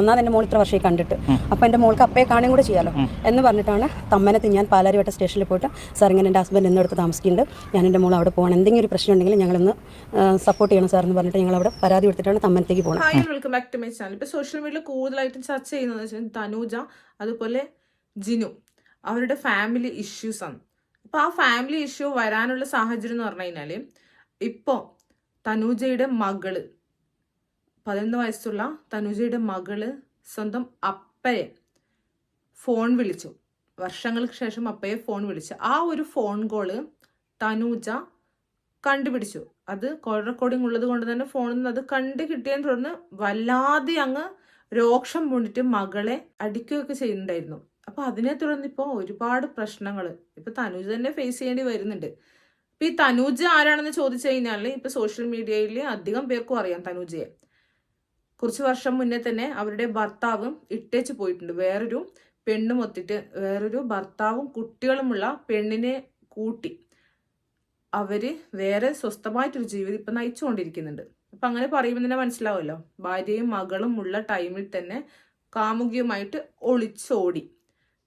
ഒന്നാമത് എന്റെ മോൾ ഇത്ര വർഷമായി കണ്ടിട്ട്. അപ്പോൾ എന്റെ മോൾക്ക് അപ്പയെ കാണുകയും കൂടെ ചെയ്യാലോ? എന്ന് പറഞ്ഞിട്ടാണ് തമ്മനത്ത് ഞാൻ പാലാരിവട്ട സ്റ്റേഷനിൽ പോയിട്ട് സാർ ഇങ്ങനെ എന്റെ ഹസ്ബൻഡ് എന്നെടുത്ത് താമസിക്കുന്നുണ്ട്. ഞാൻ എന്റെ മോൾ അവിടെ പോകണം എന്തെങ്കിലും ഒരു പ്രശ്നം ഉണ്ടെങ്കിൽ ഞങ്ങളൊന്ന് സപ്പോർട്ട് ചെയ്യണം സാർ എന്ന് പറഞ്ഞിട്ട് ഞങ്ങൾ അവിടെ പരാതി കൊടുത്തിട്ടാണ് തമ്മനത്തേക്ക് പോകുന്നത് hi welcome back to my channel ഇപ്പോൾ സോഷ്യൽ മീഡിയയിൽ കൂടുതലായിട്ടും ചർച്ച ചെയ്യുന്നത് വെച്ചാൽ തനൂജ അതുപോലെ ജിനു. അവരുടെ ഫാമിലി ഇഷ്യൂസ് ആണ്. അപ്പോൾ ആ ഫാമിലി ഇഷ്യൂ വരാനുള്ള സാഹചര്യം എന്ന് പറഞ്ഞു കഴിഞ്ഞാൽ ഇപ്പോൾ തനൂജയുടെ മകൾ പതിനൊന്ന് വയസ്സുള്ള തനുജയുടെ മകൾ സ്വന്തം അപ്പയെ ഫോൺ വിളിച്ചു. വർഷങ്ങൾക്ക് ശേഷം അപ്പയെ ഫോൺ വിളിച്ചു. ആ ഒരു ഫോൺ കോൾ തനുജ കണ്ടുപിടിച്ചു. അത് കോൾ റെക്കോർഡിംഗ് ഉള്ളത് കൊണ്ട് തന്നെ ഫോണിൽ നിന്ന് അത് കണ്ടു കിട്ടിയതിനെ തുടർന്ന് വല്ലാതെ അങ്ങ് രോക്ഷം പൂണ്ടിട്ട് മകളെ അടിക്കുകയൊക്കെ ചെയ്യുന്നുണ്ടായിരുന്നു. അപ്പൊ അതിനെ തുടർന്ന് ഇപ്പോൾ ഒരുപാട് പ്രശ്നങ്ങൾ ഇപ്പൊ തനുജ തന്നെ ഫേസ് ചെയ്യേണ്ടി വരുന്നുണ്ട്. ഇപ്പൊ ഈ തനുജ ആരാണെന്ന് ചോദിച്ചു കഴിഞ്ഞാൽ ഇപ്പൊ സോഷ്യൽ മീഡിയയിൽ അധികം പേർക്കും അറിയാം തനൂജയെ. കുറച്ച് വർഷം മുന്നേ തന്നെ അവരുടെ ഭർത്താവും ഇട്ടേച്ച് പോയിട്ടുണ്ട്. വേറൊരു പെണ്ണും ഒത്തിട്ട് വേറൊരു ഭർത്താവും കുട്ടികളുമുള്ള പെണ്ണിനെ കൂട്ടി അവർ വേറെ സ്വസ്ഥമായിട്ടൊരു ജീവിതം ഇപ്പൊ നയിച്ചുകൊണ്ടിരിക്കുന്നുണ്ട്. അപ്പൊ അങ്ങനെ പറയുമ്പോൾ തന്നെ മനസ്സിലാവുമല്ലോ? ഭാര്യയും മകളും ഉള്ള ടൈമിൽ തന്നെ കാമുകിയുമായിട്ട് ഒളിച്ചോടി.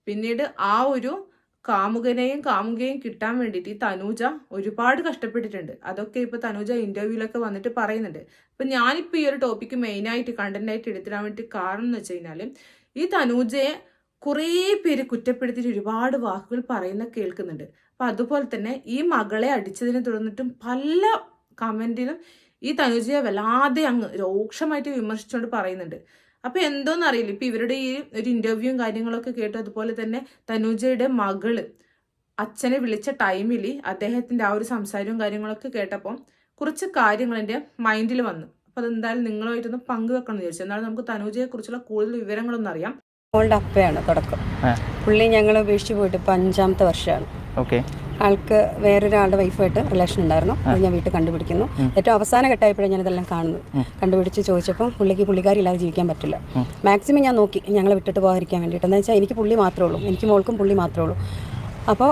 പിന്നീട് ആ ഒരു കാമുകനെയും കാമുകയും കിട്ടാൻ വേണ്ടിയിട്ട് ഈ തനൂജ ഒരുപാട് കഷ്ടപ്പെട്ടിട്ടുണ്ട്. അതൊക്കെ ഇപ്പൊ തനൂജ ഇന്റർവ്യൂലൊക്കെ വന്നിട്ട് പറയുന്നുണ്ട്. അപ്പൊ ഞാനിപ്പോ ഈ ഒരു ടോപ്പിക്ക് മെയിനായിട്ട് കണ്ടന്റ് ആയിട്ട് എടുത്തിടാൻ വേണ്ടി കാരണം എന്ന് വെച്ച് കഴിഞ്ഞാൽ ഈ തനൂജയെ കുറേ പേര് കുറ്റപ്പെടുത്തിയിട്ട് ഒരുപാട് വാക്കുകൾ പറയുന്ന കേൾക്കുന്നുണ്ട്. അപ്പൊ അതുപോലെ തന്നെ ഈ മകളെ അടിച്ചതിനെ തുടർന്നിട്ടും പല കമന്റിലും ഈ തനുജയെ വല്ലാതെ അങ്ങ് രൂക്ഷമായിട്ട് വിമർശിച്ചുകൊണ്ട് പറയുന്നുണ്ട്. അപ്പൊ എന്തോന്ന് അറിയില്ല ഇപ്പൊ ഇവരുടെ ഈ ഒരു ഇന്റർവ്യൂവും കാര്യങ്ങളൊക്കെ കേട്ടു അതുപോലെ തന്നെ തനുജയുടെ മകൾ അച്ഛനെ വിളിച്ച ടൈമിൽ അദ്ദേഹത്തിന്റെ ആ ഒരു സംസാരവും കാര്യങ്ങളൊക്കെ കേട്ടപ്പോൾ കുറച്ച് കാര്യങ്ങൾ എന്റെ മൈൻഡിൽ വന്നു. അപ്പൊ അതെന്തായാലും നിങ്ങളുമായിട്ടൊന്ന് പങ്കുവെക്കണം എന്ന് ചോദിച്ചു എന്നാലും നമുക്ക് തനുജയെ കുറിച്ചുള്ള കൂടുതൽ വിവരങ്ങളൊന്നും അറിയാം. മോളുടെ അപ്പയാണ് തുടക്കം. പുള്ളി ഞങ്ങൾ ഉപേക്ഷിച്ച് പോയിട്ട് ഇപ്പം അഞ്ചാമത്തെ വർഷമാണ്. ഓക്കെ ആൾക്ക് വേറൊരാളുടെ വൈഫായിട്ട് റിലേഷൻ ഉണ്ടായിരുന്നു. അത് ഞാൻ വീട്ടിൽ കണ്ടുപിടിക്കുന്നു. ഏറ്റവും അവസാന ഘട്ടമായപ്പോഴാണ് ഞാനിതെല്ലാം കാണുന്നത്. കണ്ടുപിടിച്ച് ചോദിച്ചപ്പോൾ പുള്ളിക്ക് ഇല്ലാതെ ജീവിക്കാൻ പറ്റില്ല. മാക്സിമം ഞാൻ നോക്കി ഞങ്ങളെ വിട്ടിട്ട് പോകാതിരിക്കാൻ വേണ്ടിയിട്ട്. എന്താ വെച്ചാൽ എനിക്ക് പുള്ളി മാത്രമേ ഉള്ളൂ. എനിക്ക് മോൾക്കും പുള്ളി മാത്രമേ ഉള്ളൂ. അപ്പോൾ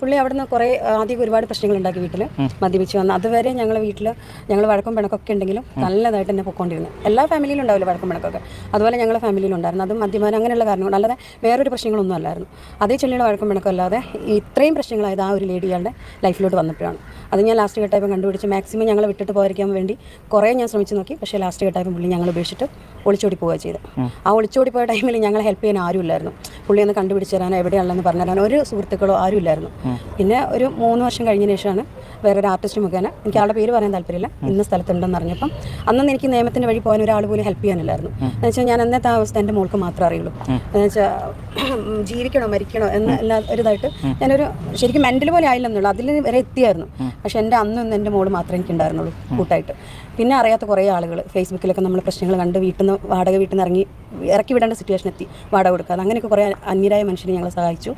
പുള്ളി അവിടുന്ന് കുറേ ആദ്യം ഒരുപാട് പ്രശ്നങ്ങൾ ഉണ്ടാക്കി വീട്ടിൽ മദ്യപിച്ച് വന്ന്. അതുവരെ ഞങ്ങൾ വീട്ടിൽ ഞങ്ങൾ വഴക്കും പിണക്കൊക്കെ ഉണ്ടെങ്കിലും നല്ലതായിട്ട് തന്നെ പൊക്കോണ്ടിരുന്നു. എല്ലാ ഫാമിലിയിലും ഉണ്ടാവില്ല വഴക്കും പിണക്കൊക്കെ? അതുപോലെ ഞങ്ങളുടെ ഫാമിലിയിലും ഉണ്ടായിരുന്നു അതും മദ്യപാനം അങ്ങനെയുള്ള കാരണങ്ങൾ. അല്ലാതെ വേറൊരു പ്രശ്നങ്ങളൊന്നും അല്ലായിരുന്നു. അതേ ചൊല്ലിയുള്ള വഴക്കും പിണക്കം അല്ലാതെ ഇത്രയും പ്രശ്നങ്ങളായത് ആ ഒരു ലേഡികളുടെ ലൈഫിലോട്ട് വന്നപ്പോഴാണ്. അത് ഞാൻ ലാസ്റ്റ് ഘട്ടമായപ്പോൾ കണ്ടുപിടിച്ച് മാക്സിമം ഞങ്ങൾ വിട്ടിട്ട് പോകാതിരിക്കാൻ വേണ്ടി കുറേ ഞാൻ ശ്രമിച്ചു നോക്കി. പക്ഷേ ലാസ്റ്റ് ഘട്ടമായപ്പോൾ പുള്ളി ഞങ്ങൾ ഉപേക്ഷിച്ചിട്ട് ഒളിച്ചോടി പോവുക ചെയ്ത് ആ ഒളിച്ചോടി പോയ ടൈമിൽ ഞങ്ങളെ ഹെൽപ്പ് ചെയ്യാൻ ആരും ഇല്ലായിരുന്നു പുള്ളി ഒന്ന് കണ്ടുപിടിച്ച് തരാനോ എവിടെയാണെന്ന് പറഞ്ഞു തരാനോ ഒരു സുഹൃത്തുക്കളോ ആരും ഇല്ലായിരുന്നു പിന്നെ ഒരു മൂന്ന് വർഷം കഴിഞ്ഞ ശേഷമാണ് വേറൊരു ആർട്ടിസ്റ്റ് മുഖേന. എനിക്ക് ആളുടെ പേര് പറയാൻ താല്പര്യമില്ല. ഇന്ന സ്ഥലത്തുണ്ടെന്ന് അറിഞ്ഞപ്പം അന്നൊന്നും എനിക്ക് നിയമത്തിന്റെ വഴി പോകാൻ ഒരാൾ പോലും ഹെൽപ്പ് ചെയ്യാനില്ലായിരുന്നു. എന്ന് വെച്ചാൽ ഞാൻ അന്നത്തെ ആ അവസ്ഥ എന്റെ മോൾക്ക് മാത്രമേ അറിയുള്ളൂ. എന്ന് വെച്ചാൽ ജീവിക്കണോ മരിക്കണോ എന്ന എല്ലാ ഒരു ഇതായിട്ട് ഞാനൊരു ശരിക്കും മെന്റൽ പോലെ ആയില്ലെന്നുള്ളൂ. അതിൽ വരെ എത്തിയായിരുന്നു. പക്ഷെ എന്റെ അന്നും എന്റെ എന്റെ മോൾ മാത്രമേ എനിക്ക് ഉണ്ടായിരുന്നുള്ളൂ കൂട്ടായിട്ട്. പിന്നെ അറിയാത്ത കുറേ ആളുകൾ ഫേസ്ബുക്കിലൊക്കെ നമ്മൾ പ്രശ്നങ്ങൾ കണ്ട് വീട്ടിൽ നിന്ന് വാടക വീട്ടിൽ നിന്ന് ഇറങ്ങി ഇറക്കി വിടേണ്ട സിറ്റുവേഷൻ എത്തി. വാടക കൊടുക്കാതെ അങ്ങനെയൊക്കെ കുറേ അന്യരായ മനുഷ്യനെ ഞങ്ങളെ സഹായിച്ചു.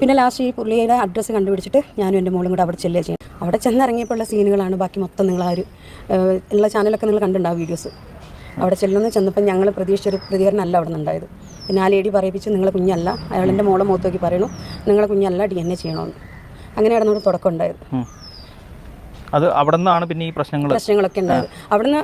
പിന്നെ ലാസ്റ്റ് ഈ പുള്ളിയുടെ അഡ്രസ്സ് കണ്ടുപിടിച്ചിട്ട് ഞാനും എന്റെ മോളും കൂടെ അവിടെ ചെല്ലുക ചെയ്യും അവിടെ ചെന്നിറങ്ങിയപ്പോഴുള്ള സീനുകളാണ് ബാക്കി മൊത്തം നിങ്ങൾ ആ ഒരു ഉള്ള ചാനലൊക്കെ നിങ്ങൾ കണ്ടിട്ടുണ്ടാവും വീഡിയോസ് അവിടെ ചെല്ലുന്ന ചെന്നപ്പോൾ ഞങ്ങൾ പ്രതീക്ഷിച്ചൊരു പ്രതികരണം അല്ല അവിടെ നിന്നുണ്ടായത്. പിന്നെ ആ ലേഡി പറയിപ്പിച്ച് നിങ്ങളെ കുഞ്ഞല്ല അയാളെന്റെ മോളെ മുഖത്ത് നോക്കി പറയണു നിങ്ങളെ കുഞ്ഞല്ല ഡി എൻ എ ചെയ്യണമെന്ന് അങ്ങനെയാണ് നമ്മുടെ തുടക്കം ഉണ്ടായത്. അത് അവിടെ നിന്നാണ് പിന്നെ ഈ പ്രശ്നങ്ങൾ പ്രശ്നങ്ങളൊക്കെ ഉണ്ടായത്. അവിടുന്ന്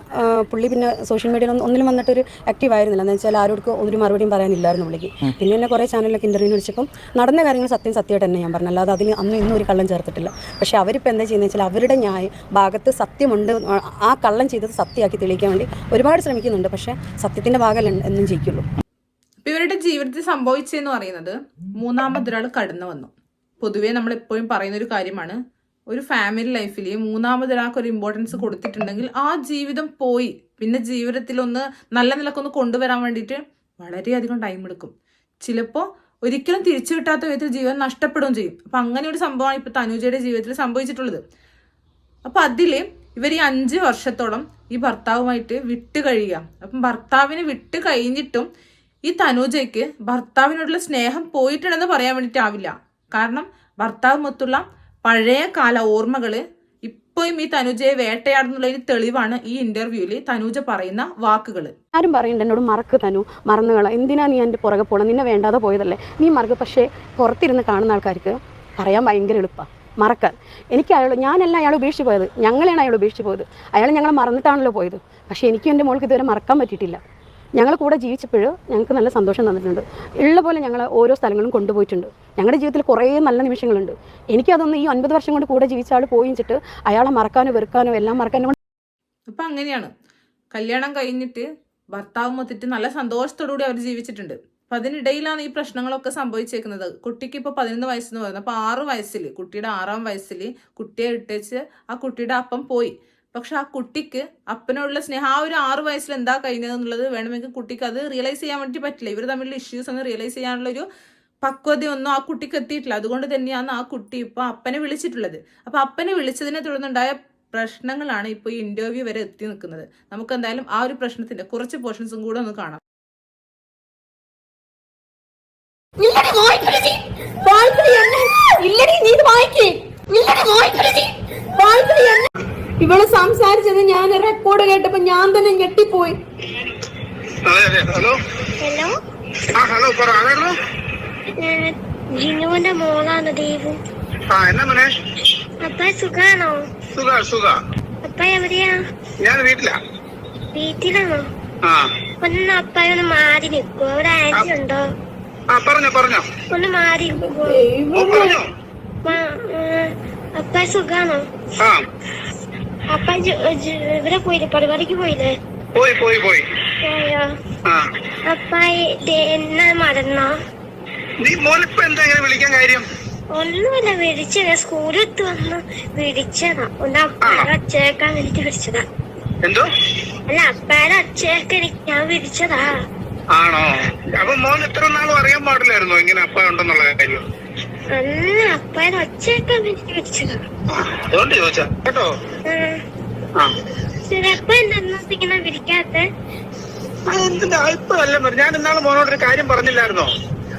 പുള്ളി പിന്നെ സോഷ്യൽ മീഡിയയിൽ ഒന്നും ഒന്നിലും വന്നിട്ടൊരു ആക്റ്റീവ് ആയിരുന്നില്ല. എന്ന് വെച്ചാൽ ആരോടും ഒരു മറുപടിയും പറയാനില്ലായിരുന്നു പുള്ളിക്ക്. പിന്നെ എന്നെ കുറേ ചാനലിലൊക്കെ ഇന്റർവ്യൂ വിളിച്ചപ്പം നടന്ന കാര്യങ്ങൾ സത്യം സത്യമായിട്ട് തന്നെ ഞാൻ പറഞ്ഞു. അല്ലാതെ അതിന് അന്നും ഇന്നും ഒരു കള്ളം ചേർത്തിട്ടില്ല. പക്ഷേ അവരിപ്പോൾ എന്താ ചെയ്യുന്നത് വെച്ചാൽ അവരുടെ ന്യായ ഭാഗത്ത് സത്യമുണ്ട് ആ കള്ളം ചെയ്തത് സത്യമാക്കി തെളിയിക്കാൻ വേണ്ടി ഒരുപാട് ശ്രമിക്കുന്നുണ്ട്. പക്ഷേ സത്യത്തിന്റെ ഭാഗം എന്നും ജയിക്കുള്ളൂ. ഇപ്പൊ ഇവരുടെ ജീവിതത്തിൽ സംഭവിച്ചതെന്ന് പറയുന്നത് മൂന്നാമതൊരാൾ കടന്നു വന്നു. പൊതുവേ നമ്മൾ എപ്പോഴും പറയുന്ന ഒരു കാര്യമാണ് ഒരു ഫാമിലി ലൈഫിൽ മൂന്നാമതൊരാൾക്ക് ഒരു ഇമ്പോർട്ടൻസ് കൊടുത്തിട്ടുണ്ടെങ്കിൽ ആ ജീവിതം പോയി. പിന്നെ ജീവിതത്തിൽ ഒന്ന് നല്ല നിലക്കൊന്ന് കൊണ്ടുവരാൻ വേണ്ടിയിട്ട് വളരെയധികം ടൈം എടുക്കും. ചിലപ്പോൾ ഒരിക്കലും തിരിച്ചു കിട്ടാത്ത വിധത്തിൽ ജീവൻ നഷ്ടപ്പെടുകയും ചെയ്യും. അപ്പം അങ്ങനെ ഒരു സംഭവമാണ് ഇപ്പോൾ തനുജയുടെ ജീവിതത്തിൽ സംഭവിച്ചിട്ടുള്ളത്. അപ്പം അതിൽ ഇവർ ഈ അഞ്ച് വർഷത്തോളം ഈ ഭർത്താവുമായിട്ട് വിട്ട് കഴിയുക. അപ്പം ഭർത്താവിന് വിട്ട് കഴിഞ്ഞിട്ടും ഈ തനുജയ്ക്ക് ഭർത്താവിനോടുള്ള സ്നേഹം പോയിട്ടുണ്ടെന്ന് പറയാൻ വേണ്ടിയിട്ടാവില്ല കാരണം ഭർത്താവ് മൊത്തുള്ള പഴയ കാല ഓർമ്മകൾ ഇപ്പോഴും ഈ തനുജയെ വേട്ടയാടുന്നുള്ളതിന് തെളിവാണ് ഈ ഇന്റർവ്യൂവിൽ തനുജ പറയുന്ന വാക്കുകൾ ആരും പറയുന്നുണ്ട് എന്നോട് മറക്ക് തനു മറന്നുകള എന്തിനാ നീ എന്റെ പുറകെ പോകണം നിന്നെ വേണ്ടാതെ പോയതല്ലേ? നീ മറക്ക് പക്ഷേ പുറത്തിരുന്ന് കാണുന്ന ആൾക്കാർക്ക് പറയാൻ ഭയങ്കര എളുപ്പമാണ് മറക്കാൻ എനിക്ക് അയാൾ ഞാനല്ല അയാൾ ഉപേക്ഷിച്ച് പോയത്. ഞങ്ങളെയാണ് അയാൾ ഉപേക്ഷിച്ച് പോയത്. അയാൾ ഞങ്ങളെ മറന്നിട്ടാണല്ലോ പോയത്. പക്ഷേ എനിക്കും എന്റെ മോൾക്ക് ഇതുവരെ മറക്കാൻ പറ്റിയിട്ടില്ല. ഞങ്ങൾ കൂടെ ജീവിച്ചപ്പോൾ ഞങ്ങൾക്ക് നല്ല സന്തോഷം തന്നിട്ടുണ്ട്. ഉള്ള പോലെ ഞങ്ങൾ ഓരോ സ്ഥലങ്ങളും കൊണ്ടുപോയിട്ടുണ്ട്. ഞങ്ങളുടെ ജീവിതത്തിൽ കുറേ നല്ല നിമിഷങ്ങളുണ്ട്. എനിക്കതൊന്നും ഈ ഒൻപത് വർഷം കൊണ്ട് കൂടെ ജീവിച്ച ആൾ പോയിച്ചിട്ട് അയാളെ മറക്കാനോ വെറുക്കാനോ എല്ലാം മറക്കാനോ അപ്പം അങ്ങനെയാണ്. കല്യാണം കഴിഞ്ഞിട്ട് ഭർത്താവ് മൊത്തിട്ട് നല്ല സന്തോഷത്തോടുകൂടി അവർ ജീവിച്ചിട്ടുണ്ട്. അപ്പൊ അതിനിടയിലാണ് ഈ പ്രശ്നങ്ങളൊക്കെ സംഭവിച്ചേക്കുന്നത്. കുട്ടിക്ക് ഇപ്പൊ പതിനൊന്ന് വയസ്സെന്ന് പറയുന്നത്. അപ്പൊ ആറ് വയസ്സിൽ കുട്ടിയുടെ ആറാം വയസ്സിൽ കുട്ടിയെ ഇട്ടേച്ച് ആ കുട്ടിയുടെ അപ്പം പോയി. പക്ഷെ ആ കുട്ടിക്ക് അപ്പനോടുള്ള സ്നേഹം ആ ഒരു ആറു വയസ്സിൽ എന്താ കഴിഞ്ഞത് എന്നുള്ളത് വേണമെങ്കിൽ കുട്ടിക്ക് അത് റിയലൈസ് ചെയ്യാൻ വേണ്ടി പറ്റില്ല. ഇവർ തമ്മിലുള്ള ഇഷ്യൂസ് ഒന്ന് റിയലൈസ് ചെയ്യാനുള്ള ഒരു പക്വതയൊന്നും ആ കുട്ടിക്ക് എത്തിയിട്ടില്ല. അതുകൊണ്ട് തന്നെയാണ് ആ കുട്ടി ഇപ്പൊ അപ്പനെ വിളിച്ചിട്ടുള്ളത്. അപ്പൊ അപ്പനെ വിളിച്ചതിനെ തുടർന്നുണ്ടായ പ്രശ്നങ്ങളാണ് ഇപ്പോൾ ഈ ഇന്റർവ്യൂ വരെ എത്തി നിൽക്കുന്നത്. നമുക്ക് എന്തായാലും ആ ഒരു പ്രശ്നത്തിന്റെ കുറച്ച് പോർഷൻസും കൂടെ ഒന്ന് കാണാം. എന്നെ ഇവൾ സംസാരിച്ചത് ഞാൻ റെക്കോർഡ് കേട്ടപ്പോ ഞാൻ തന്നെ ഞെട്ടിപ്പോയി. ഹലോ? ഹലോ? ആ ഹലോ പറ ആരായിരുന്നു ജിനുവിന്റെ മോളാണ് ദേവു ആ എന്നാ മോനെ? അപ്പ സുഖാണോ? സുഖ സുഖ. അപ്പ എവിടെയാ? ഞാൻ വീട്ടിലാ. വീട്ടിലാണോ? ആ. ഒന്ന് അപ്പ ഒന്ന് മാറി നിൽക്കോ. അവിടെ ആന്റി ഉണ്ടോ? ആ പറഞ്ഞോ പറഞ്ഞോ. ഒന്ന് മാറി നിൽക്കോ. പറഞ്ഞോ. അപ്പ സുഖാണോ? ആ. അപ്പ ഇവിടെ പോയില്ലേ? പരിപാടിക്ക് പോയില്ലേ? പോയി പോയി പോയി. അപ്പ എന്നാ മറന്നോ നീ മോനിപ്പോ എന്താ ഇങ്ങനെ വിളിക്കാൻ കാര്യം? ഒന്നുമില്ല വിളിച്ചതാ. സ്കൂളിൽ വന്ന്. വിളിച്ചതാ. ഒന്ന് അപ്പയുടെ അച്ഛനേക്കാൻ വേണ്ടി വിളിച്ചതാ. എന്തോ? അല്ല അപ്പയുടെ അച്ഛയൊക്കെ ഞാൻ വിളിച്ചതാ. ആണോ? അപ്പൊ മോൻ എത്ര നാളും അറിയാൻ പാടില്ലായിരുന്നോ? ഇങ്ങനെ അപ്പ ഉണ്ടെന്നുള്ള കാര്യം. അല്ല അപ്പയുടെ ഒച്ചയൊക്കെ എനിക്ക് വിളിച്ചതാ ആ, അതുകൊണ്ട് ചോദിച്ചാ. കേട്ടോ? ഇങ്ങനെ എന്തിന്റെ ഞാൻ ഇന്നാൾ മോനോടൊരു കാര്യം പറഞ്ഞില്ലായിരുന്നോ?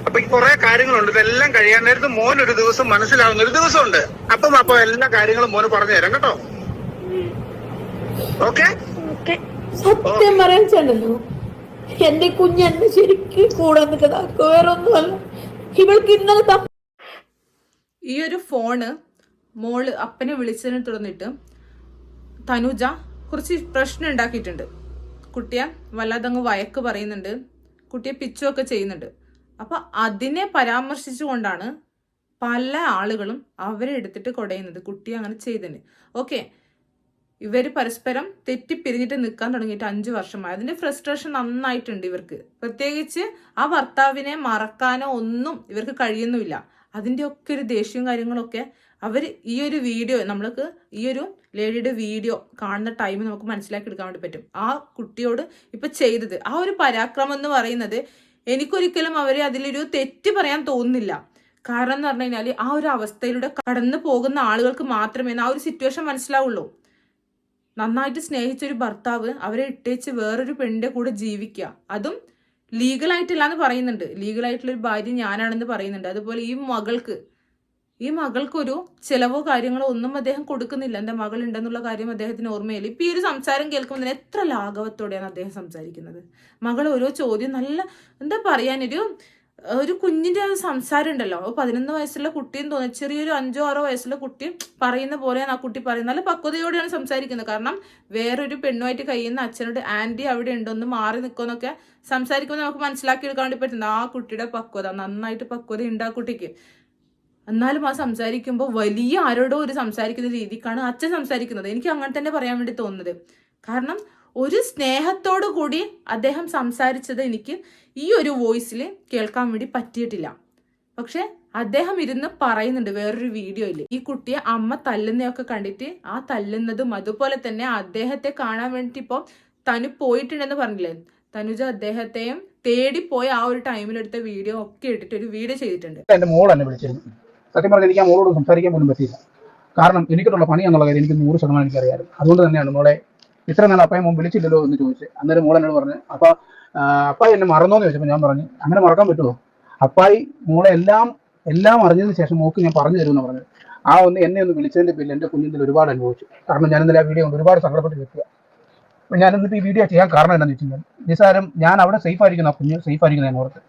അപ്പൊ ഈ കുറെ കാര്യങ്ങളുണ്ട്. ഇതെല്ലാം കഴിയാൻ നേരത്ത് മോൻ ഒരു ദിവസം മനസ്സിലാവുന്ന ഒരു ദിവസമുണ്ട്. അപ്പം അപ്പൊ എല്ലാ കാര്യങ്ങളും മോന് പറഞ്ഞു തരാം കേട്ടോ? ഓക്കെ? ഓക്കെ. സത്യം പറയാൻ ചെന്നല്ലോ എന്റെ കുഞ്ഞെന്നെ ശരിക്കും കൂടെ നിൽക്കുന്നതാക്ക് വേറൊന്നുമല്ല. ഇവൾക്ക് ഇന്നലെ ത- ഈ ഒരു ഫോണ് മോൾ അപ്പനെ വിളിച്ചതിനെ തുടർന്നിട്ട് തനുജ കുറച്ച് പ്രശ്നം ഉണ്ടാക്കിയിട്ടുണ്ട്. കുട്ടിയെ വല്ലാതങ്ങ് വയക്ക് പറയുന്നുണ്ട്. കുട്ടിയെ പിച്ചുമൊക്കെ ചെയ്യുന്നുണ്ട്. അപ്പൊ അതിനെ പരാമർശിച്ചുകൊണ്ടാണ് പല ആളുകളും അവരെ എടുത്തിട്ട് കൊടയുന്നത് കുട്ടി അങ്ങനെ ചെയ്തതിന്. ഓക്കെ ഇവർ പരസ്പരം തെറ്റിപ്പിരിഞ്ഞിട്ട് നിൽക്കാൻ തുടങ്ങിയിട്ട് അഞ്ച് വർഷമായി. അതിന്റെ ഫ്രസ്ട്രേഷൻ നന്നായിട്ടുണ്ട് ഇവർക്ക്. പ്രത്യേകിച്ച് ആ ഭർത്താവിനെ മറക്കാനോ ഒന്നും ഇവർക്ക് കഴിയുന്നുമില്ല. അതിന്റെ ഒക്കെ ഒരു ദേഷ്യവും കാര്യങ്ങളൊക്കെ അവർ ഈ ഒരു വീഡിയോ നമ്മൾക്ക് ഈ ഒരു ലേഡിയുടെ വീഡിയോ കാണുന്ന ടൈം നമുക്ക് മനസ്സിലാക്കി എടുക്കാൻ വേണ്ടി പറ്റും. ആ കുട്ടിയോട് ഇപ്പം ചെയ്തത് ആ ഒരു പരാക്രമം എന്ന് പറയുന്നത് എനിക്കൊരിക്കലും അവരെ അതിലൊരു തെറ്റ് പറയാൻ തോന്നുന്നില്ല. കാരണം എന്ന് പറഞ്ഞു കഴിഞ്ഞാൽ ആ ഒരു അവസ്ഥയിലൂടെ കടന്നു പോകുന്ന ആളുകൾക്ക് മാത്രമേ ആ ഒരു സിറ്റുവേഷൻ മനസ്സിലാവുള്ളൂ. നന്നായിട്ട് സ്നേഹിച്ചൊരു ഭർത്താവ് അവരെ ഇട്ടേച്ച് വേറൊരു പെണ്ണിന്റെ കൂടെ ജീവിക്കുക. അതും ലീഗലായിട്ടില്ല എന്ന് പറയുന്നുണ്ട്. ലീഗലായിട്ടുള്ള ഒരു ഭാര്യ ഞാനാണെന്ന് പറയുന്നുണ്ട്. അതുപോലെ ഈ മകൾക്ക് ഈ മകൾക്കൊരു ചിലവോ കാര്യങ്ങളോ ഒന്നും അദ്ദേഹം കൊടുക്കുന്നില്ല. എന്റെ മകൾ ഉണ്ടെന്നുള്ള കാര്യം അദ്ദേഹത്തിന് ഓർമ്മയില്ല. ഇപ്പൊ ഈ ഒരു സംസാരം കേൾക്കുമ്പോൾ എത്ര ലാഘവത്തോടെയാണ് അദ്ദേഹം സംസാരിക്കുന്നത്. മകൾ ഓരോ ചോദ്യം നല്ല എന്താ പറയാനൊരു ഒരു കുഞ്ഞിന്റെ ആ സംസാരം ഉണ്ടല്ലോ പതിനൊന്ന് വയസ്സുള്ള കുട്ടിയും തോന്നി ചെറിയൊരു അഞ്ചോ ആറോ വയസ്സുള്ള കുട്ടി പറയുന്ന പോലെയാണ് ആ കുട്ടി പറയുന്നത്. നല്ല പക്വതയോടെയാണ് സംസാരിക്കുന്നത്. കാരണം വേറൊരു പെണ്ണുമായിട്ട് കഴിയുന്ന അച്ഛനോട് ആന്റി അവിടെ ഉണ്ടോന്ന് മാറി നിൽക്കുമെന്നൊക്കെ സംസാരിക്കുമ്പോൾ നമുക്ക് മനസ്സിലാക്കി എടുക്കാൻ വേണ്ടി പറ്റുന്നത്. ആ കുട്ടിയുടെ പക്വത നന്നായിട്ട് പക്വത ഉണ്ട് ആ കുട്ടിക്ക്. എന്നാലും ആ സംസാരിക്കുമ്പോൾ വലിയ ആരോടോ ഒരു സംസാരിക്കുന്ന രീതിക്കാണ് അച്ഛൻ സംസാരിക്കുന്നത്. എനിക്ക് അങ്ങനെ തന്നെ പറയാൻ വേണ്ടി തോന്നുന്നത്. കാരണം ഒരു സ്നേഹത്തോടു കൂടി അദ്ദേഹം സംസാരിച്ചത് എനിക്ക് ഈ ഒരു വോയിസിൽ കേൾക്കാൻ വേണ്ടി പറ്റിയിട്ടില്ല. പക്ഷെ അദ്ദേഹം ഇരുന്ന് പറയുന്നുണ്ട് വേറൊരു വീഡിയോയിൽ. ഈ കുട്ടിയെ അമ്മ തല്ലുന്നതൊക്കെ കണ്ടിട്ട് ആ തല്ലുന്നതും അതുപോലെ തന്നെ അദ്ദേഹത്തെ കാണാൻ വേണ്ടി ഇപ്പോൾ തനു പോയിട്ടുണ്ടെന്ന് പറഞ്ഞില്ലേ? തനുജ അദ്ദേഹത്തെയും തേടി തേടിപ്പോയ ആ ഒരു ടൈമിലെടുത്ത വീഡിയോ ഒക്കെ ഇട്ടിട്ട് ഒരു വീഡിയോ ചെയ്തിട്ടുണ്ട്. എന്റെ മോൾ എന്നെ വിളിച്ചിരുന്നു. സത്യം പറഞ്ഞാൽ എനിക്ക് ആ മോളോട് സംസാരിക്കാൻ പോലും പറ്റിയില്ല. കാരണം എനിക്കുള്ള പണി എന്നുള്ള കാര്യം എനിക്ക് നൂറ് ശതമാനം എനിക്കറിയാമായിരുന്നു. അതുകൊണ്ട് തന്നെയാണ് മോളെ ഇത്ര നാൾ അപ്പയെ മുമ്പ് വിളിച്ചില്ലല്ലോ എന്ന് ചോദിച്ചു അന്നേരം മോൾ എന്നോട് പറഞ്ഞു അപ്പ അപ്പായി എന്നെ മറന്നോന്ന് ചോദിച്ചപ്പോൾ ഞാൻ പറഞ്ഞു അങ്ങനെ മറക്കാൻ പറ്റുമോ അപ്പായി മോളെ എല്ലാം എല്ലാം അറിഞ്ഞതിന് ശേഷം മോക്ക് ഞാൻ പറഞ്ഞു തരുമെന്ന് പറഞ്ഞു ആ ഒന്ന് എന്നെ ഒന്ന് വിളിച്ചതിന്റെ പേരിൽ എന്റെ കുഞ്ഞിന്റെ ഒരുപാട് അനുഭവിച്ചു. കാരണം ഞാൻ ഇന്നലെ ആ വീഡിയോ കൊണ്ട് ഒരുപാട് സങ്കടപ്പെട്ട് നിൽക്കുക. അപ്പൊ ഞാൻ ഈ വീഡിയോ ചെയ്യാൻ കാരണം എന്താണെന്ന് വെച്ച് കഴിഞ്ഞാൽ നിസ്സാരം ഞാൻ അവിടെ സേഫ് ആയിരിക്കുന്നു ആ കുഞ്ഞ് സേഫ് ആയിരിക്കുന്നു ഞാൻ ഓർത്ത്.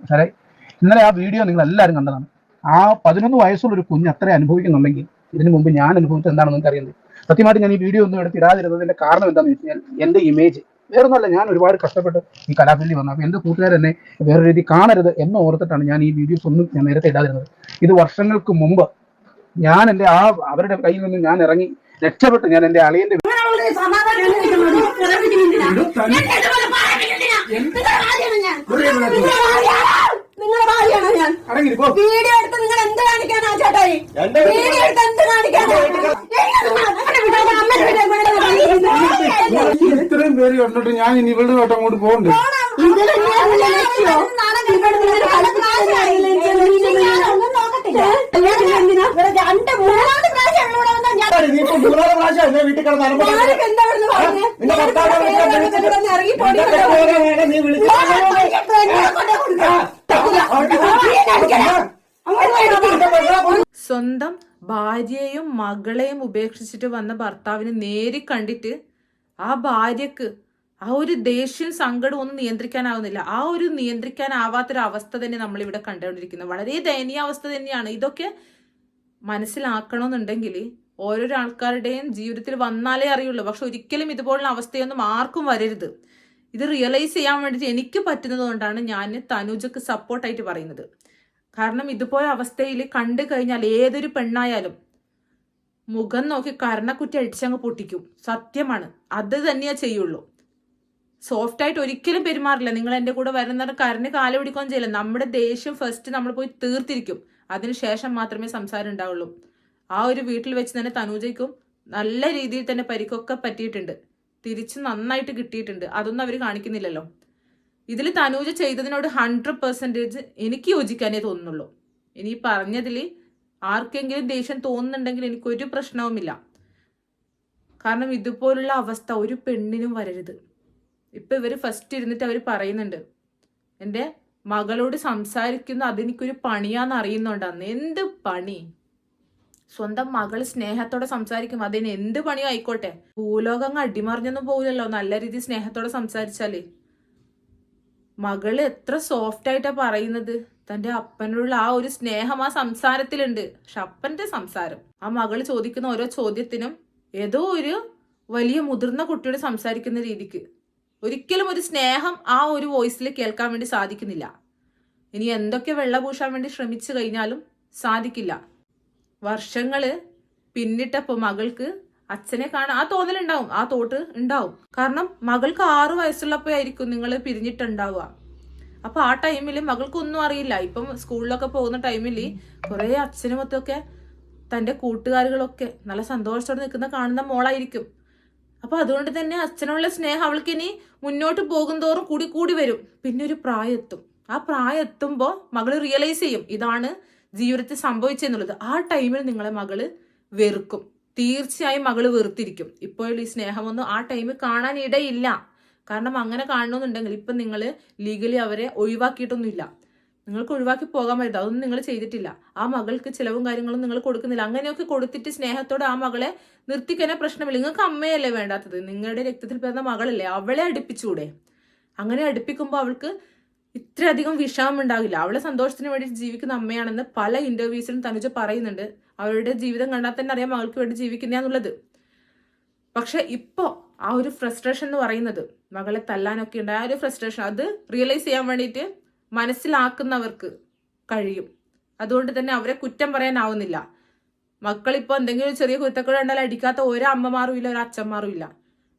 ഇന്നലെ ആ വീഡിയോ നിങ്ങൾ എല്ലാവരും കണ്ടതാണ്. ആ പതിനൊന്ന് വയസ്സുള്ള ഒരു കുഞ്ഞ് അത്ര അനുഭവിക്കുന്നുണ്ടെങ്കിൽ ഇതിനു മുമ്പ് ഞാൻ അനുഭവിച്ചത് എന്താണെന്ന് നിങ്ങൾക്ക് അറിയുന്നത് സത്യമായിട്ട് ഞാൻ ഈ വീഡിയോ ഒന്നും എടുത്ത് ഇടാതിരുന്നതിന്റെ കാരണം എന്താണെന്ന് വെച്ച് കഴിഞ്ഞാൽ എന്റെ ഇമേജ് വേറൊന്നല്ല ഞാൻ ഒരുപാട് കഷ്ടപ്പെട്ട് ഈ കലാഫീൽഡിൽ വന്നു. അപ്പോൾ എന്റെ കൂട്ടുകാർ എന്നെ വേറെ രീതി കാണരുത് എന്ന് ഓർത്തിട്ടാണ് ഞാൻ ഈ വീഡിയോസ് ഒന്നും ഞാൻ നേരത്തെ ഇടാതിരുന്നത്. ഇത് വർഷങ്ങൾക്ക് മുമ്പ് ഞാൻ എന്റെ ആ അവരുടെ കയ്യിൽ നിന്ന് ഞാൻ ഇറങ്ങി രക്ഷപ്പെട്ട്. ഞാൻ എന്റെ അളിയന്റെ നിങ്ങളുടെ ഭാര്യയാണ് ഞാൻ വീഡിയോ എടുത്ത് നിങ്ങൾ എന്ത് കാണിക്കാനാ ചേട്ടായി വീഡിയോ എടുത്ത് എന്ത് കാണിക്കാനാ വീട്ടിൽ വീട്ടിൽ ഇത്രയും പേര് കണ്ടിട്ട് ഞാൻ ഇനി ഇവളുടെ തൊട്ട് അങ്ങോട്ട് പോകണ്ടേ രണ്ട് മൂന്നാമത് ഇറങ്ങി പോടി സ്വന്തം ഭാര്യയെയും മകളെയും ഉപേക്ഷിച്ചിട്ട് വന്ന ഭർത്താവിനെ നേരി കണ്ടിട്ട് ആ ഭാര്യക്ക് ആ ഒരു ദേഷ്യം സങ്കടം ഒന്നും നിയന്ത്രിക്കാനാവുന്നില്ല. ആ ഒരു നിയന്ത്രിക്കാനാവാത്തൊരു അവസ്ഥ തന്നെ നമ്മൾ ഇവിടെ കണ്ടുകൊണ്ടിരിക്കുന്നത് വളരെ ദയനീയ അവസ്ഥ തന്നെയാണ്. ഇതൊക്കെ മനസ്സിലാക്കണമെന്നുണ്ടെങ്കിൽ ഓരോരോ ആൾക്കാരുടെയും ജീവിതത്തിൽ വന്നാലേ അറിയുള്ളൂ. പക്ഷെ ഒരിക്കലും ഇതുപോലുള്ള അവസ്ഥയൊന്നും ആർക്കും വരരുത്. ഇത് റിയലൈസ് ചെയ്യാൻ വേണ്ടിയിട്ട് എനിക്ക് പറ്റുന്നത് കൊണ്ടാണ് ഞാൻ തനുജക്ക് സപ്പോർട്ടായിട്ട് പറയുന്നത്. കാരണം ഇതുപോലെ അവസ്ഥയിൽ കണ്ടു കഴിഞ്ഞാൽ ഏതൊരു പെണ്ണായാലും മുഖം നോക്കി കരണക്കുറ്റി അടിച്ചങ്ങ് പൊട്ടിക്കും. സത്യമാണ്. അത് തന്നെയേ ചെയ്യുള്ളൂ. സോഫ്റ്റ് ആയിട്ട് ഒരിക്കലും പെരുമാറില്ല. നിങ്ങൾ എന്റെ കൂടെ വരുന്ന കരണ് കാല പിടിക്കുകയും ചെയ്യില്ല. നമ്മുടെ ദേഷ്യം ഫസ്റ്റ് നമ്മൾ പോയി തീർത്തിരിക്കും. അതിനുശേഷം മാത്രമേ സംസാരം ഉണ്ടാവുള്ളൂ. ആ ഒരു വീട്ടിൽ വെച്ച് തന്നെ തനൂജയ്ക്കും നല്ല രീതിയിൽ തന്നെ പരിക്കൊക്കെ പറ്റിയിട്ടുണ്ട്. തിരിച്ച് നന്നായിട്ട് കിട്ടിയിട്ടുണ്ട്. അതൊന്നും അവർ കാണിക്കുന്നില്ലല്ലോ. ഇതിൽ തനൂജ ചെയ്തതിനോട് ഹൺഡ്രഡ് പെർസെന്റേജ് എനിക്ക് യോജിക്കാനേ തോന്നുന്നുള്ളൂ. ഇനി പറഞ്ഞതിൽ ആർക്കെങ്കിലും ദേഷ്യം തോന്നുന്നുണ്ടെങ്കിൽ എനിക്കൊരു പ്രശ്നവുമില്ല. കാരണം ഇതുപോലുള്ള അവസ്ഥ ഒരു പെണ്ണിനും വരരുത്. ഇപ്പം ഇവർ ഫസ്റ്റ് ഇരുന്നിട്ട് അവർ പറയുന്നുണ്ട്. എന്റെ മകളോട് സംസാരിക്കുന്ന അതെനിക്കൊരു പണിയാന്ന് അറിയുന്നുണ്ടെന്ന്. എന്ത് പണി? സ്വന്തം മകൾ സ്നേഹത്തോടെ സംസാരിക്കും. അതിന് എന്ത് പണിയോ ആയിക്കോട്ടെ. ഭൂലോകം അടിമറിഞ്ഞൊന്നും പോകില്ലല്ലോ നല്ല രീതിയിൽ സ്നേഹത്തോടെ സംസാരിച്ചാൽ. മകൾ എത്ര സോഫ്റ്റ് ആയിട്ടാ പറയുന്നത്. തന്റെ അപ്പനോടുള്ള ആ ഒരു സ്നേഹം ആ സംസാരത്തിലുണ്ട്. പക്ഷെ അപ്പന്റെ സംസാരം. ആ മകൾ ചോദിക്കുന്ന ഓരോ ചോദ്യത്തിനും ഏതോ ഒരു വലിയ മുതിർന്ന കുട്ടിയോട് സംസാരിക്കുന്ന രീതിക്ക്. ഒരിക്കലും ഒരു സ്നേഹം ആ ഒരു വോയിസിൽ കേൾക്കാൻ വേണ്ടി സാധിക്കുന്നില്ല. ഇനി എന്തൊക്കെ വെള്ള പൂശാൻ വേണ്ടി ശ്രമിച്ചു കഴിഞ്ഞാലും സാധിക്കില്ല. വർഷങ്ങൾ പിന്നിട്ടപ്പോൾ മകൾക്ക് അച്ഛനെ കാണാൻ ആ തോന്നലുണ്ടാവും ആ തോട്ട് ഉണ്ടാവും. കാരണം മകൾക്ക് ആറു വയസ്സുള്ളപ്പോഴായിരിക്കും നിങ്ങൾ പിരിഞ്ഞിട്ടുണ്ടാവുക. അപ്പൊ ആ ടൈമിൽ മകൾക്കൊന്നും അറിയില്ല. ഇപ്പം സ്കൂളിലൊക്കെ പോകുന്ന ടൈമിൽ കുറെ അച്ഛനുമൊത്തൊക്കെ തന്റെ കൂട്ടുകാരികളൊക്കെ നല്ല സന്തോഷത്തോടെ നിൽക്കുന്ന കാണുന്ന മോളായിരിക്കും. അപ്പൊ അതുകൊണ്ട് തന്നെ അച്ഛനുള്ള സ്നേഹം അവൾക്ക് ഇനി മുന്നോട്ട് പോകും തോറും കൂടി കൂടി വരും. പിന്നെ ഒരു പ്രായം എത്തും ആ പ്രായം എത്തുമ്പോൾ മകൾ റിയലൈസ് ചെയ്യും. ഇതാണ് ജീവിതത്തിൽ സംഭവിച്ചെന്നുള്ളത് ആ ടൈമിൽ നിങ്ങളെ മകൾ വെറുക്കും. തീർച്ചയായും മകൾ വെറുത്തിരിക്കും. ഇപ്പോൾ ഈ സ്നേഹമൊന്നും ആ ടൈമിൽ കാണാൻ ഇടയില്ല. കാരണം അങ്ങനെ കാണണമെന്നുണ്ടെങ്കിൽ ഇപ്പം നിങ്ങൾ ലീഗലി അവരെ ഒഴിവാക്കിയിട്ടൊന്നുമില്ല. നിങ്ങൾക്ക് ഒഴിവാക്കി പോകാൻ പറ്റില്ല. അതൊന്നും നിങ്ങൾ ചെയ്തിട്ടില്ല. ആ മകൾക്ക് ചിലവും കാര്യങ്ങളും നിങ്ങൾ കൊടുക്കുന്നില്ല. അങ്ങനെയൊക്കെ കൊടുത്തിട്ട് സ്നേഹത്തോടെ ആ മകളെ നിർത്തിക്കഴിഞ്ഞാൽ പ്രശ്നമില്ല. നിങ്ങൾക്ക് അമ്മയല്ലേ വേണ്ടാത്തത്. നിങ്ങളുടെ രക്തത്തിൽ പിറന്ന മകളല്ലേ? അവളെ അടുപ്പിച്ചൂടെ അങ്ങനെ അടുപ്പിക്കുമ്പോൾ അവൾക്ക് ഇത്രയധികം വിഷമം ഉണ്ടാകില്ല അവളെ സന്തോഷത്തിന് വേണ്ടി ജീവിക്കുന്ന അമ്മയാണെന്ന് പല ഇന്റർവ്യൂസിലും തനുജ പറയുന്നുണ്ട്. അവരുടെ ജീവിതം കണ്ടാൽ തന്നെ അറിയാം മകൾക്ക് വേണ്ടി ജീവിക്കുന്നതാന്നുള്ളത് പക്ഷെ ഇപ്പോ ആ ഒരു ഫ്രസ്ട്രേഷൻ എന്ന് പറയുന്നത് മകളെ തല്ലാനൊക്കെ ഉണ്ട്. ആ ഒരു ഫ്രസ്ട്രേഷൻ അത് റിയലൈസ് ചെയ്യാൻ വേണ്ടിയിട്ട് മനസ്സിലാക്കുന്നവർക്ക് കഴിയും. അതുകൊണ്ട് തന്നെ അവരെ കുറ്റം പറയാനാവുന്നില്ല. മക്കളിപ്പോൾ എന്തെങ്കിലും ഒരു ചെറിയ കുറ്റക്കേട് കണ്ടാൽ അടിക്കാത്ത ഒരു അമ്മമാരും ഇല്ല ഒരു അച്ഛന്മാരും ഇല്ല.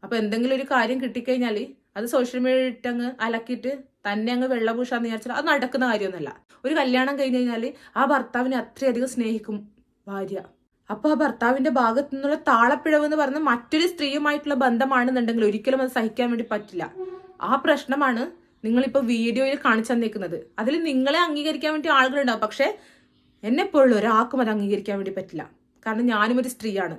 അപ്പൊ എന്തെങ്കിലും ഒരു കാര്യം കിട്ടിക്കഴിഞ്ഞാൽ അത് സോഷ്യൽ മീഡിയ ഇട്ടങ്ങ് അലക്കിയിട്ട് തന്നെ അങ്ങ് വെള്ളപൂഷാന്ന് വിചാരിച്ചാൽ അത് നടക്കുന്ന കാര്യമൊന്നുമല്ല. ഒരു കല്യാണം കഴിഞ്ഞ് കഴിഞ്ഞാൽ ആ ഭർത്താവിനെ അത്രയധികം സ്നേഹിക്കും ഭാര്യ. അപ്പൊ ആ ഭർത്താവിന്റെ ഭാഗത്തു നിന്നുള്ള താളപ്പിഴവ് എന്ന് പറഞ്ഞ മറ്റൊരു സ്ത്രീയുമായിട്ടുള്ള ബന്ധമാണെന്നുണ്ടെങ്കിൽ ഒരിക്കലും അത് സഹിക്കാൻ വേണ്ടി പറ്റില്ല. ആ പ്രശ്നമാണ് നിങ്ങളിപ്പോൾ വീഡിയോയിൽ കാണിച്ചു തന്നേക്കുന്നത്. അതിൽ നിങ്ങളെ അംഗീകരിക്കാൻ വേണ്ടി ആളുകളുണ്ടാവും. പക്ഷെ എന്നെ പോലുള്ള ഒരാൾക്കും അത് അംഗീകരിക്കാൻ വേണ്ടി പറ്റില്ല. കാരണം ഞാനും ഒരു സ്ത്രീയാണ്.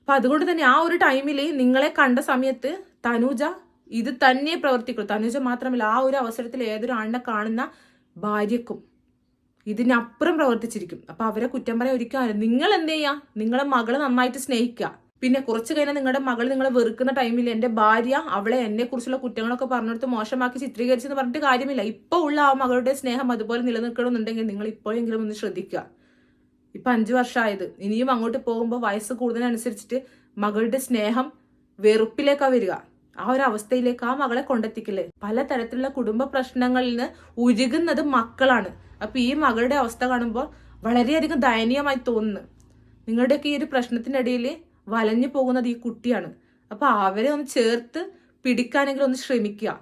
അപ്പൊ അതുകൊണ്ട് തന്നെ ആ ഒരു ടൈമിൽ നിങ്ങളെ കണ്ട സമയത്ത് തനുജ ഇത് തന്നെ പ്രവർത്തിക്കുള്ളൂ. തനുജ മാത്രമല്ല ആ ഒരു അവസരത്തിൽ ഏതൊരു ആണിനെ കാണുന്ന ഭാര്യക്കും ഇതിനപ്പുറം പ്രവർത്തിച്ചിരിക്കും. അപ്പൊ അവരെ കുറ്റം പറയാൻ ഒരിക്കലും നിങ്ങൾ എന്ത് ചെയ്യാ? നിങ്ങളെ മകളെ നന്നായിട്ട് സ്നേഹിക്കുക. പിന്നെ കുറച്ച് കഴിഞ്ഞാൽ നിങ്ങളുടെ മകൾ നിങ്ങളെ വെറുക്കുന്ന ടൈമിൽ എന്റെ ഭാര്യ അവളെ എന്നെ കുറിച്ചുള്ള കുറ്റങ്ങളൊക്കെ പറഞ്ഞെടുത്ത് മോശമാക്കി ചിത്രീകരിച്ചെന്ന് പറഞ്ഞിട്ട് കാര്യമില്ല. ഇപ്പൊ ഉള്ള ആ മകളുടെ സ്നേഹം അതുപോലെ നിലനിൽക്കണമെന്നുണ്ടെങ്കിൽ നിങ്ങൾ ഇപ്പോഴെങ്കിലും ഒന്ന് ശ്രദ്ധിക്കുക. ഇപ്പൊ അഞ്ചു വർഷമായത്. ഇനിയും അങ്ങോട്ട് പോകുമ്പോൾ വയസ്സ് കൂടുന്നതിനനുസരിച്ചിട്ട് മകളുടെ സ്നേഹം വെറുപ്പിലേക്കാണ് വരിക. ആ ഒരു അവസ്ഥയിലേക്ക് ആ മകളെ കൊണ്ടെത്തിക്കില്ലേ പലതരത്തിലുള്ള കുടുംബ പ്രശ്നങ്ങളിൽ നിന്ന് ഉരുകുന്നത് മക്കളാണ്. അപ്പൊ ഈ മകളുടെ അവസ്ഥ കാണുമ്പോൾ വളരെയധികം ദയനീയമായി തോന്നുന്നു. നിങ്ങളുടെയൊക്കെ ഈ ഒരു പ്രശ്നത്തിനിടയിൽ വലഞ്ഞു പോകുന്നത് ഈ കുട്ടിയാണ്. അപ്പൊ അവരെ ഒന്ന് ചേർത്ത് പിടിക്കാനെങ്കിലും ഒന്ന് ശ്രമിക്കുക.